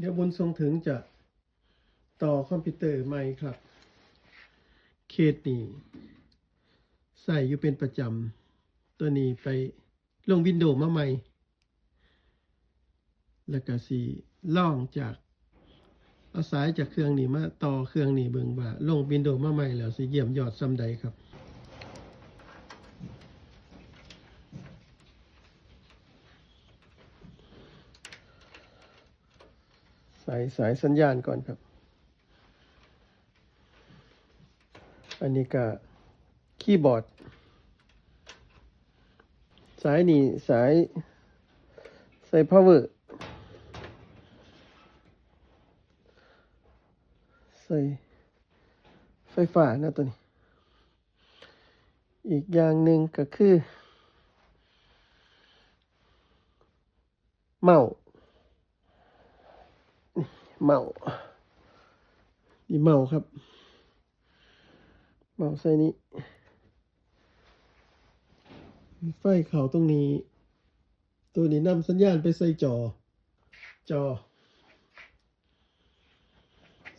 เดี๋ยวบุญทรงถึงจะต่อคอมพิวเตอร์ใหม่ครับ เคสนี้ใส่อยู่เป็นประจำ ตัวนี้ไปลงวินโดว์มาใหม่ แล้วก็สีล่องจาก เอาสายจากเครื่องนี้มาต่อเครื่องนี้เบิงว่า ลงวินโดว์มาใหม่แล้วสิเยี่ยมยอดซ้ำใดครับ สายสายสัญญาณก่อนครับ อันนี้ก็คีย์บอร์ด สายนี่สายใส่ power ใส่ไฟฟ้านะตัวนี้ อีกอย่างหนึ่งก็คือ เมาส์ เมาส์นี่เมาครับ เมาส์ใส่นี้ ไฟเขาตรงนี้ ตัวนี้นำสัญญาณไปใส่จอ จอ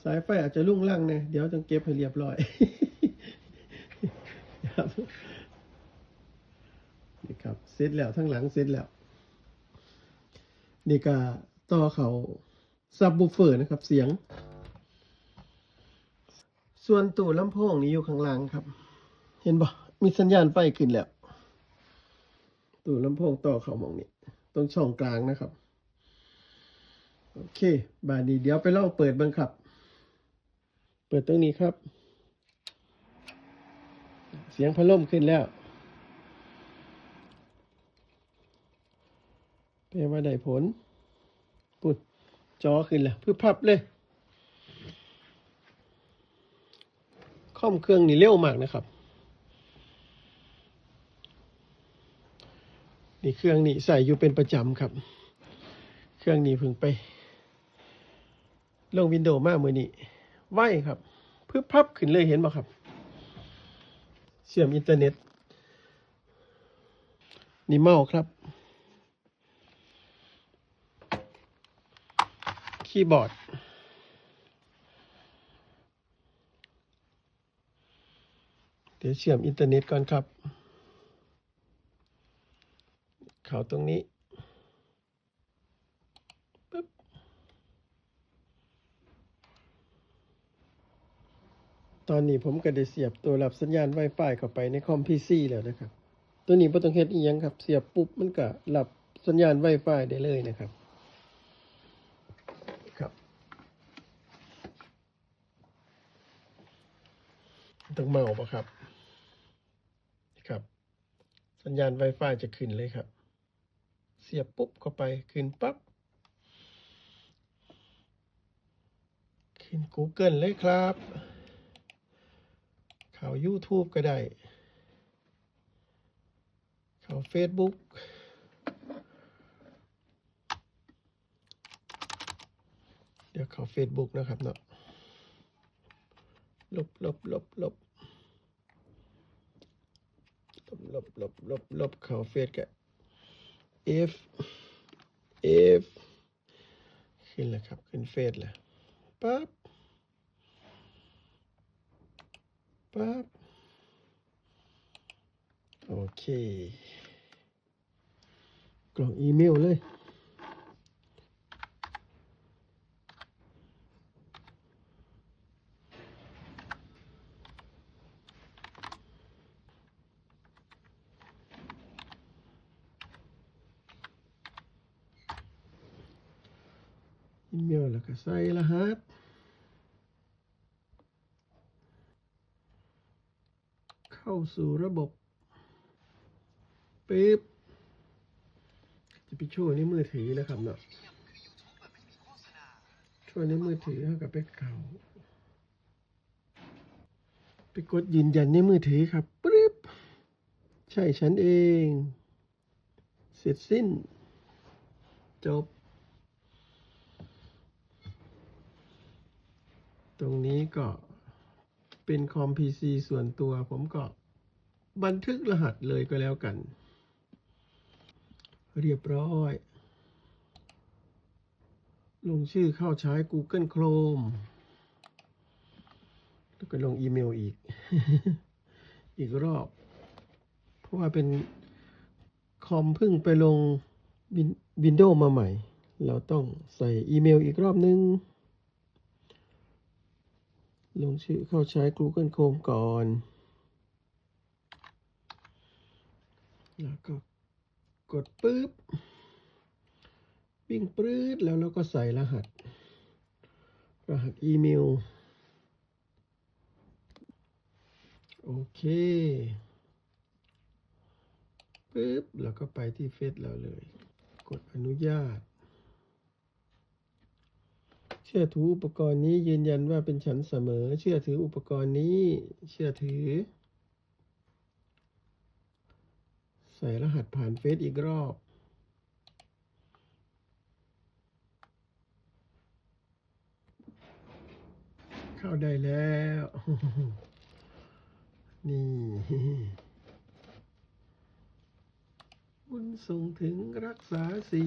สายไฟอาจจะลุ่งล่างเนี่ยเดี๋ยวต้องเก็บให้เรียบร้อยครับนี่ครับเสร็จแล้วทั้งหลังเสร็จแล้ว นี่ก็ต่อเขา ซับบูเฟอร์นะครับเสียง ส่วนตู้ลำโพงนี้อยู่ข้างล่างครับ เห็นบ่มีสัญญาณไฟขึ้นแล้ว ตู้ลำโพงต่อเขามองนี้ตรงช่องกลางนะครับ โอเค บานนี้เดี๋ยวไปลองเปิดเบ้างครับ เปิดตรงนี้ครับ เสียงพัดลมขึ้นแล้วแปลว่าได้ผล ปุด จอขึ้นแล้วพื่อพับเลยข้อมเครื่องนี่เร็วมากนะครับ นี่เครื่องนี้ใส่อยู่เป็นประจำครับ เครื่องนี้พิ่งไป ลงวินโดว์มากมือนี้ไหวครับเพึบพับขึ้นเลยเห็นบ่ครับ เชื่อมอินเทอร์เน็ต นี่เมาส์ครับ คีย์บอร์ด เดี๋ยวเชื่อมอินเทอร์เน็ตก่อนครับ เขาตรงนี้ปึ๊บตอนนี้ผมก็ได้เสียบตัวรับสัญญาณ Wi-Fi เข้าไปในคอม PC แล้วนะครับ ตัวนี้บ่ต้องเฮ็ดอีหยังครับ เสียบปุ๊บมันก็รับสัญญาณ Wi-Fi ได้เลยนะครับ ต้องเมาปะครับ ครับ สัญญาณ Wi-Fi จะขึ้นเลยครับ เสียบปุ๊บเข้าไปขึ้นปั๊บขึ้น Google เลยครับข้า YouTube ก็ได้ข้า Facebook เดี๋ยวข้า Facebook นะครับเนาะ ลบลบลบลบลบลบลบลบลบเขาเฟซกะ F F ขึ้นแล้วครับ ขึ้นเฟซแล้วปั๊บปั๊บโอเค กล่องอีเมลเลย อีเมลแล้วก็ใส่รหัสเข้าสู่ระบบปิ๊บจะไปช่วยในมือถือแล้วครับเนาะช่วยในมือถือเท่ากับไปเขาไปกดยืนยันในมือถือครับปิ๊บใช่ฉันเอง เสร็จสิ้น จบ ตรงนี้ก็เป็นคอม PC ส่วนตัว ผมก็บันทึกรหัสเลยก็แล้วกัน เรียบร้อย ลงชื่อเข้าใช้ Google Chrome แล้วก็ลงอีเมลอีก อีกรอบ เพราะว่าเป็นคอมเพิ่งไปลงวินโดว์มาใหม่ เราต้องใส่อีเมลอีกรอบนึง ลงชื่อเข้าใช้ Google Chrome ก่อน แล้วก็กดปุ๊บวิ่งปรื๊ดแล้วเราก็ใส่รหัส รหัสอีเมล โอเคปุ๊บแล้วก็ไปที่เฟซเราเลย กดอนุญาต เชื่อถืออุปกรณ์นี้ยืนยันว่าเป็นฉันเสมอ เชื่อถืออุปกรณ์นี้ เชื่อถือ ใส่รหัสผ่านเฟซอีกรอบเข้าได้แล้ว นี่บุญส่งถึงรักษาสี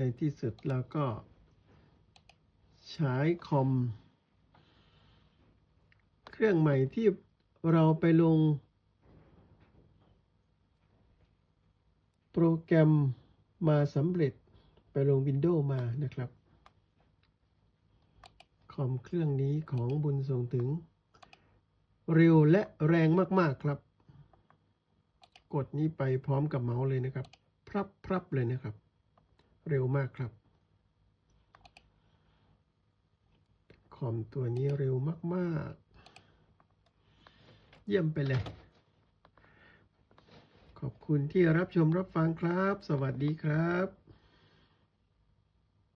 ในที่สุดเราก็ ใช้คอม เครื่องใหม่ที่เราไปลง โปรแกรมมาสำเร็จไปลง Windows มานะครับ คอมเครื่องนี้ของบุญส่งถึง เร็วและแรงมาก ๆ ครับ กดนี้ไปพร้อมกับเมาส์เลยนะครับ พรับพรับเลยนะครับ เร็วมากครับ คอมตัวนี้เร็วมากๆ เยี่ยมไปเลย ขอบคุณที่รับชมรับฟังครับ สวัสดีครับ